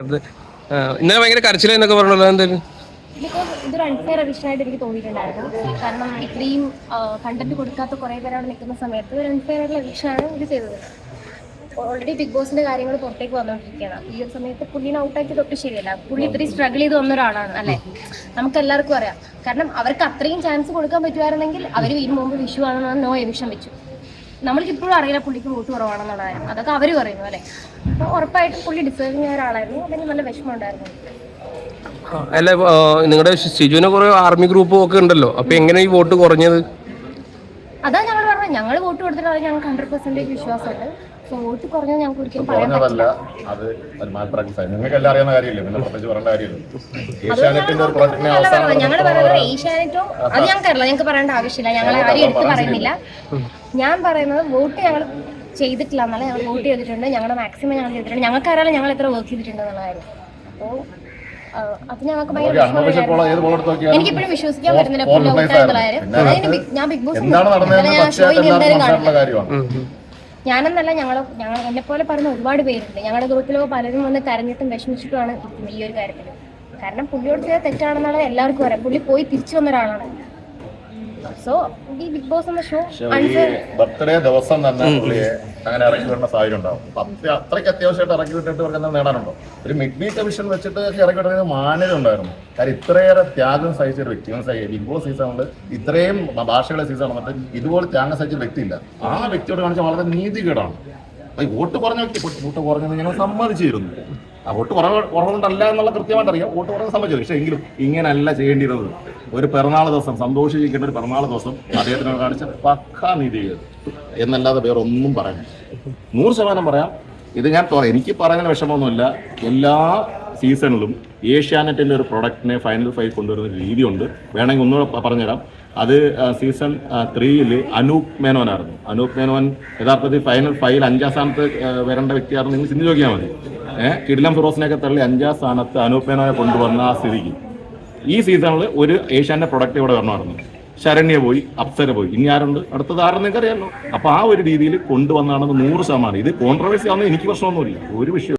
ഇന്നലെ ഭയങ്കര കരച്ചിലെന്നൊക്കെ പറഞ്ഞല്ലോ എന്തായാലും ബിക്കോസ് ഇതൊരു അൺഫെയർ എഡിഷൻ ആയിട്ട് എനിക്ക് തോന്നിയിട്ടുണ്ടായിരുന്നു. കാരണം ഇത്രയും കണ്ടന്റ് കൊടുക്കാത്ത കുറേ പേര് അവിടെ നിൽക്കുന്ന സമയത്ത് ഒരു അൺഫെയർ ആയിട്ടുള്ള എഡിഷനാണ് ഇത് ചെയ്തത്. ഓൾറെഡി ബിഗ് ബോസിന്റെ കാര്യങ്ങൾ പുറത്തേക്ക് വന്നുകൊണ്ടിരിക്കുകയാണ് ഈ ഒരു സമയത്ത് പുള്ളിനെ ഔട്ടാക്കിയത് ഒട്ടും ശരിയല്ല. പുള്ളി ഇത്രയും സ്ട്രഗിൾ ചെയ്ത് വന്ന ഒരാളാണ് അല്ലേ? നമുക്ക് എല്ലാവർക്കും അറിയാം. കാരണം അവർക്ക് അത്രയും ചാൻസ് കൊടുക്കാൻ പറ്റുമായിരുന്നെങ്കിൽ അവർ ഇതിനു മുമ്പ് വിഷു ആണെന്നാണ് നോ എവിഷൻ വെച്ചു. നമ്മൾക്ക് ഇപ്പോഴും അറിയില്ല പുള്ളിക്ക് വോട്ട് കുറവാണെന്നുള്ള കാര്യം. അതൊക്കെ അവർ പറയുന്നു അല്ലേ? അപ്പോൾ ഉറപ്പായിട്ടും പുള്ളി ഡിസേർവിങ് ആയ ഒരാളായിരുന്നു. അതിന് നല്ല വിഷമം ഉണ്ടായിരുന്നു. അല്ല നിങ്ങളുടെ സിജുവിനെ കുറെ ആർമി ഗ്രൂപ്പ് ഒക്കെ ഉണ്ടല്ലോ. അപ്പൊ എങ്ങനെ ഈ വോട്ട് കുറഞ്ഞത്? അതാ ഞങ്ങൾ പറഞ്ഞത്. ഞങ്ങൾ വോട്ട് കൊടുത്തിട്ട് അത് ഞങ്ങൾക്ക് ഹൺഡ്രഡ് പെർസെന്റേജ് വിശ്വാസമുണ്ട്. വോട്ട് കുറഞ്ഞത് ഞങ്ങൾക്ക് ഒരിക്കലും പറയാൻ പറ്റില്ല അത് ഒരു മാൽ പ്രാക്ടീസ് നിങ്ങൾക്ക് എല്ലാം അറിയാവുന്ന കാര്യമില്ല? പിന്നെ പ്രത്യേകിച്ച് പറയേണ്ട കാര്യമില്ല. ഏഷ്യാനെറ്റിന്റെ ഒരു പ്രൊജക്ടിനെ അവസാനം ഞങ്ങൾ പറയുന്നത് ഏഷ്യാനെറ്റോ അത് ഞങ്ങൾക്ക് അറിയില്ല. ഞങ്ങൾക്ക് പറയേണ്ട ആവശ്യമില്ല. ഞങ്ങൾ ആരും എടുത്ത് പറയുന്നില്ല. ഞാൻ പറയുന്നത് വോട്ട് ഞങ്ങൾ ചെയ്തിട്ടില്ല എന്നാലും ഞങ്ങൾ വോട്ട് ചെയ്തിട്ടുണ്ട്. ഞങ്ങളുടെ മാക്സിമം ഞങ്ങൾ ചെയ്തിട്ടുണ്ട്. ഞങ്ങൾക്ക് അറിയാലോ ഞങ്ങൾ എത്ര വർക്ക് ചെയ്തിട്ടുണ്ട് എന്നുള്ള കാര്യം അപ്പോൾ അത് ഞങ്ങൾക്ക് ഭയങ്കര എനിക്കിപ്പോഴും വിശ്വസിക്കാൻ പറ്റുന്നില്ല ഞാൻ ബിഗ് ബോസ് ഞാൻ ഷോയിൽ എന്തായാലും കാണില്ല ഞാനെന്നല്ല ഞങ്ങൾ ഞങ്ങൾ എന്നെ പോലെ പറഞ്ഞ ഒരുപാട് പേരുണ്ട്. ഞങ്ങളുടെ ഗ്രൂപ്പിലോ പലരും വന്ന് കരഞ്ഞിട്ടും വിഷമിച്ചിട്ടുമാണ് ഈ ഒരു കാര്യത്തിൽ കാരണം പുള്ളിയോട് ചെയ്ത തെറ്റാണെന്നുള്ളത് എല്ലാവർക്കും അറിയാം. പുള്ളി പോയി തിരിച്ചു വന്ന ഒരാളാണ്. സോ ഈ ബിഗ് ബോസ് എന്ന ഷോ ബർത്ത്ഡേ ദിവസം തന്നെ പുള്ളിയെ അങ്ങനെ ഇറക്കി വിടുന്ന സാഹചര്യം ഉണ്ടാവും. അപ്പൊ അത്രയ്ക്ക് അത്യാവശ്യമായിട്ട് ഇറക്കി വിട്ടിട്ട് ഇവർക്ക് എന്താ നേടാനുണ്ടോ? ഒരു മിഡ് വീക്ക് വിഷൻ വെച്ചിട്ട് ഇറക്കി വിടുന്നത് മാന്യത ഉണ്ടായിരുന്നു. കാര്യം ഇത്രയേറെ ത്യാഗം സഹിച്ച ഒരു വ്യക്തി. മനസ്സിലായി? ബിഗ് ബോസ് സീസണിൽ ഇത്രയും ഭാഷകളെ സീസൺ വന്നിട്ട് ഇതുപോലെ ത്യാഗം സഹിച്ച വ്യക്തി വ്യക്തിയില്ല. ആ വ്യക്തിയോട് കാണിച്ച വളരെ നീതികേടാണ്. വോട്ട് കുറഞ്ഞ വ്യക്തി വോട്ട് കുറഞ്ഞത് ഞങ്ങൾ സമ്മതിച്ചിരുന്നു. ആ വോട്ട് കുറവ് കുറവുണ്ടല്ല എന്നുള്ള കൃത്യമായിട്ട് അറിയാം വോട്ട് കുറവ് സമ്മതിച്ചു പക്ഷേ എങ്കിലും ഇങ്ങനെയല്ല ചെയ്യേണ്ടിയിരുന്നത്. ഒരു പിറന്നാൾ ദിവസം സന്തോഷിക്കേണ്ട ഒരു പിറന്നാൾ ദിവസം അദ്ദേഹത്തിനോട് കാണിച്ച പക്കാ നീതി എന്നല്ലാതെ വേറെ ഒന്നും പറയാൻ നൂറ് ശതമാനം പറയാം. ഇത് ഞാൻ എനിക്ക് പറയുന്നതിന് വിഷമമൊന്നുമില്ല. എല്ലാ സീസണിലും ഏഷ്യാനെറ്റിന്റെ ഒരു പ്രൊഡക്റ്റിനെ ഫൈനൽ ഫൈവ് കൊണ്ടുവരുന്ന ഒരു രീതിയുണ്ട്. വേണമെങ്കിൽ ഒന്നുകൂടെ പറഞ്ഞുതരാം. അത് സീസൺ ത്രീയിൽ അനൂപ് മേനോനായിരുന്നു. അനൂപ് മേനോൻ യഥാർത്ഥത്തിൽ ഫൈനൽ ഫൈവിൽ അഞ്ചാം സ്ഥാനത്ത് വരേണ്ട വ്യക്തിയായിരുന്നു. നിങ്ങൾ ചിന്തിച്ച് നോക്കിയാൽ മതി. ഏഹ് കിടിലം ഫിറോസിനെയൊക്കെ തള്ളി അഞ്ചാം സ്ഥാനത്ത് അനൂപ് മേനോനെ കൊണ്ടുവന്ന ആ സ്ഥിതിക്ക്. ഈ സീസണിൽ ഒരു ഏഷ്യാന്റെ പ്രൊഡക്റ്റ് ഇവിടെ വരണമായിരുന്നു. ശരണ്യ പോയി അപ്സര പോയി. ഇനി ആരുണ്ട്? അടുത്തത് ആരെന്ന് നിങ്ങൾക്ക് അറിയാമല്ലോ അപ്പോൾ ആ ഒരു രീതിയിൽ കൊണ്ടുവന്നാണെന്ന് നൂറ് ശതമാനം. ഇത് കോൺട്രവേഴ്സി ആവുന്ന എനിക്ക് പ്രശ്നമൊന്നുമില്ല. ഒരു വിഷയം